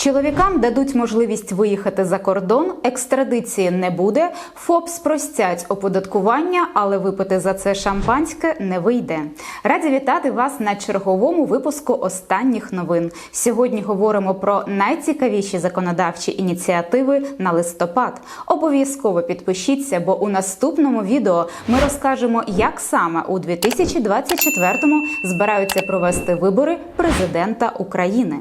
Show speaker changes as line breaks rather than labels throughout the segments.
Чоловікам дадуть можливість виїхати за кордон, екстрадиції не буде. ФОП спростять оподаткування, але випити за це шампанське не вийде. Раді вітати вас на черговому випуску останніх новин. Сьогодні говоримо про найцікавіші законодавчі ініціативи на листопад. Обов'язково підпишіться, бо у наступному відео ми розкажемо, як саме у 2024-му збираються провести вибори президента України.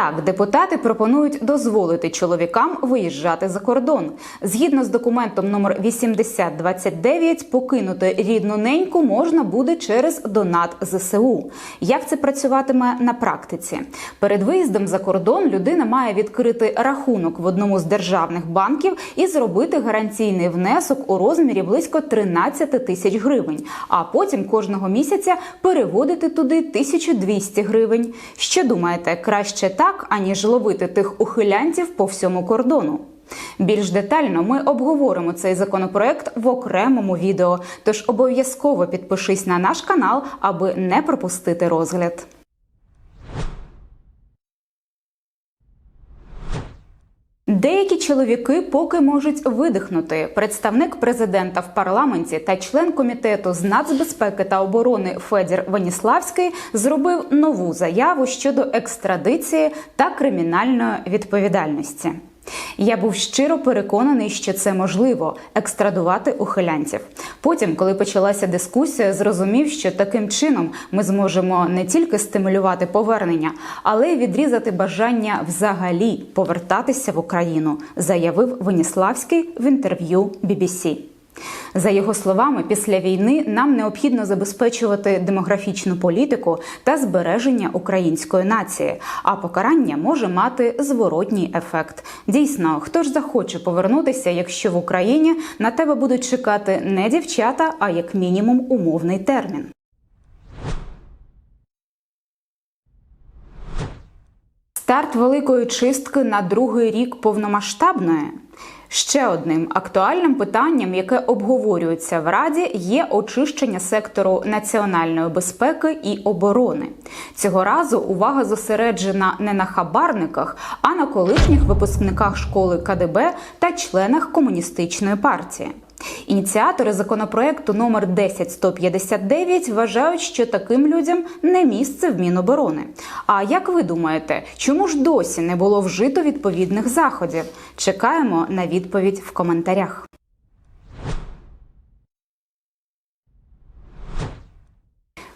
Так, депутати пропонують дозволити чоловікам виїжджати за кордон. Згідно з документом номер 8029, покинути рідну неньку можна буде через донат ЗСУ. Як це працюватиме на практиці? Перед виїздом за кордон людина має відкрити рахунок в одному з державних банків і зробити гарантійний внесок у розмірі близько 13 тисяч гривень, а потім кожного місяця переводити туди 1200 гривень. Що думаєте, краще так, аніж ловити тих ухилянців по всьому кордону? Більш детально ми обговоримо цей законопроект в окремому відео. Тож обов'язково підпишись на наш канал, аби не пропустити розгляд. Деякі чоловіки поки можуть видихнути. Представник президента в парламенті та член комітету з нацбезпеки та оборони Федір Ваніславський зробив нову заяву щодо екстрадиції та кримінальної відповідальності. Я був щиро переконаний, що це можливо екстрадувати ухилянців. Потім, коли почалася дискусія, зрозумів, що таким чином ми зможемо не тільки стимулювати повернення, але й відрізати бажання взагалі повертатися в Україну, заявив Веніславський в інтерв'ю BBC. За його словами, після війни нам необхідно забезпечувати демографічну політику та збереження української нації. А покарання може мати зворотній ефект. Дійсно, хто ж захоче повернутися, якщо в Україні на тебе будуть чекати не дівчата, а як мінімум умовний термін. Старт великої чистки на другий рік повномасштабної. Ще одним актуальним питанням, яке обговорюється в Раді, є очищення сектору національної безпеки і оборони. Цього разу увага зосереджена не на хабарниках, а на колишніх випускниках школи КДБ та членах комуністичної партії. Ініціатори законопроекту номер 10159 вважають, що таким людям не місце в Міноборони. А як ви думаєте, чому ж досі не було вжито відповідних заходів? Чекаємо на відповідь в коментарях.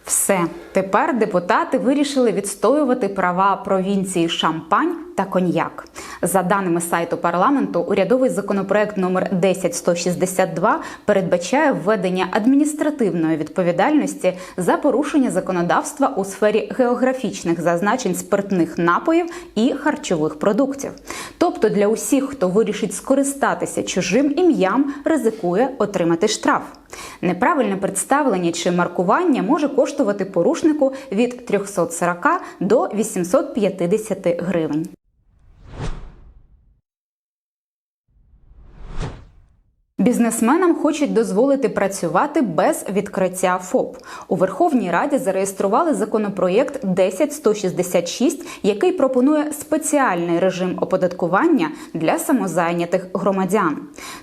Все тепер депутати вирішили відстоювати права провінції Шампань та коньяк. За даними сайту парламенту, урядовий законопроект номер 10162 передбачає введення адміністративної відповідальності за порушення законодавства у сфері географічних зазначень спиртних напоїв і харчових продуктів. Тобто для усіх, хто вирішить скористатися чужим ім'ям, ризикує отримати штраф. Неправильне представлення чи маркування може коштувати порушнику від 340 до 850 гривень. Бізнесменам хочуть дозволити працювати без відкриття ФОП. У Верховній Раді зареєстрували законопроєкт 10166, який пропонує спеціальний режим оподаткування для самозайнятих громадян.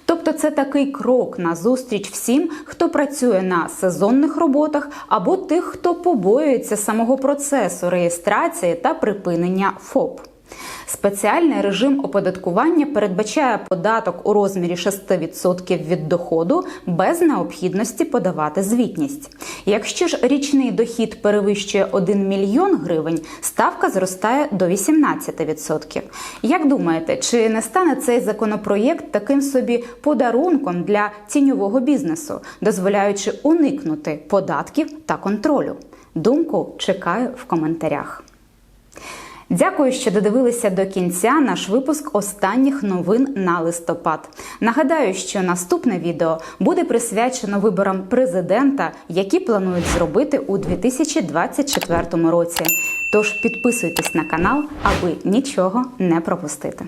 Тобто, це такий крок на зустріч всім, хто працює на сезонних роботах або тих, хто побоюється самого процесу реєстрації та припинення ФОП. Спеціальний режим оподаткування передбачає податок у розмірі 6% від доходу без необхідності подавати звітність. Якщо ж річний дохід перевищує 1 мільйон гривень, ставка зростає до 18%. Як думаєте, чи не стане цей законопроєкт таким собі подарунком для тіньового бізнесу, дозволяючи уникнути податків та контролю? Думку чекаю в коментарях. Дякую, що додивилися до кінця наш випуск останніх новин на листопад. Нагадаю, що наступне відео буде присвячено виборам президента, які планують зробити у 2024 році. Тож підписуйтесь на канал, аби нічого не пропустити.